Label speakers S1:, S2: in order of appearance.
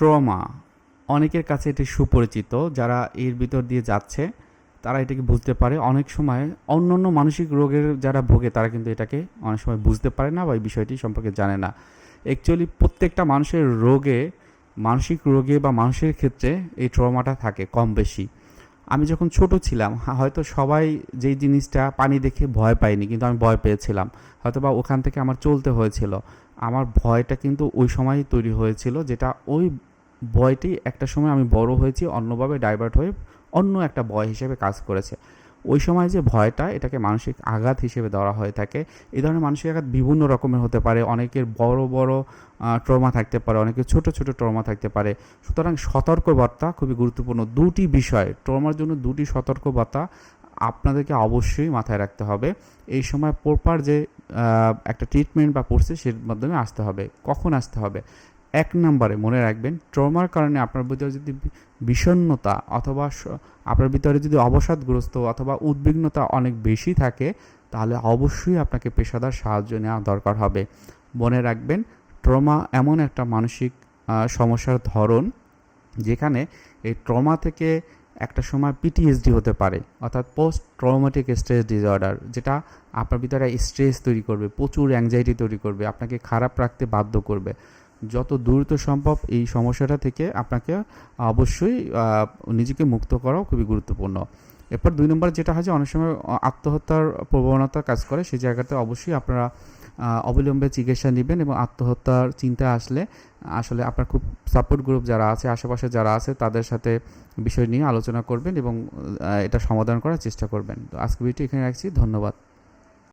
S1: Trauma. অনেকের কাছে এটি সুপরিচিত, যারা এর ভিতর দিয়ে যাচ্ছে, তারা এটাকে বুঝতে পারে। অনেক সময় অন্য অন্য মানসিক রোগের যারা ভোগে, তারা কিন্তু এটাকে অনেক সময় বুঝতে পারে না বা এই বিষয়টি সম্পর্কে জানে না। অ্যাকচুয়ালি প্রত্যেকটা মানুষের রোগে, মানসিক রোগে বা মানুষের ক্ষেত্রে এই ট্রমাটা থাকে কম বেশি। আমি যখন ছোট ছিলাম হয়তো সবাই যেই জিনিসটা পানি দেখে ভয় পায়নি, কিন্তু আমি ভয় পেয়েছিলাম। হয়তো বা ওখান থেকে আমার চলতে হয়েছিল। আমার ভয়টা কিন্তু ওই সময়ই তৈরি হয়েছিল, যেটা ওই ভয়টি একটা সময় আমি বড় হয়েছি, অন্যভাবে ডাইভার্ট হয়ে অন্য একটা ভয় হিসেবে কাজ করেছে। ওই সময় যে ভয়টা, এটাকে মানসিক আঘাত হিসেবে ধরা হয়ে থাকে। এই ধরনের মানসিক আঘাত বিভিন্ন রকমের হতে পারে। অনেকের বড় বড় ট্রমা থাকতে পারে, অনেকের ছোট ছোট ট্রমা থাকতে পারে। সুতরাং সতর্কবার্তা খুবই গুরুত্বপূর্ণ। দুটি বিষয়, ট্রমার জন্য দুটি সতর্কবার্তা আপনাদেরকে অবশ্যই মাথায় রাখতে হবে। এই সময় প্রপার যে একটা ট্রিটমেন্ট বা প্রসেস এর মাধ্যমে আসতে হবে। কখন আসতে হবে? এক নম্বরে মনে রাখবেন, ট্রমার কারণে আপনার ভিতরে যদি বি- বিষণ্ণতা অথবা আপনার ভিতরে যদি অবসাদগ্রস্ত অথবা উদ্বিগ্নতা অনেক বেশি থাকে, তাহলে অবশ্যই আপনাকে পেশাদার সাহায্য নেওয়া দরকার হবে। মনে রাখবেন, ট্রমা এমন একটা মানসিক সমস্যার ধরন, যেখানে এই ট্রমা থেকে একটা সময় পিটিএসডি হতে পারে, অর্থাৎ পোস্ট ট্রমাটিক স্ট্রেস ডিসঅর্ডার যেটা আপনার ভিতরে স্ট্রেস তৈরি করবে, প্রচুর অ্যাংজাইটি তৈরি করবে, আপনাকে খারাপ রাখতে বাধ্য করবে। যত দ্রুত সম্ভব এই সমস্যাটা থেকে আপনাকে অবশ্যই নিজেকে মুক্ত করাও খুবই গুরুত্বপূর্ণ। এরপর দুই নম্বর যেটা হয় যে, অনেক সময় আত্মহত্যার প্রবণতা কাজ করে সেই জায়গাতে অবশ্যই আপনারা অবিলম্বে চিকিৎসা নেবেন এবং আত্মহত্যার চিন্তা আসলে আসলে আপনার খুব সাপোর্ট গ্রুপ যারা আছে, আশেপাশে যারা আছে, তাদের সাথে বিষয় নিয়ে আলোচনা করবেন এবং এটা সমাধান করার চেষ্টা করবেন। তো আজকে ভিডিও এখানে রাখছি। ধন্যবাদ।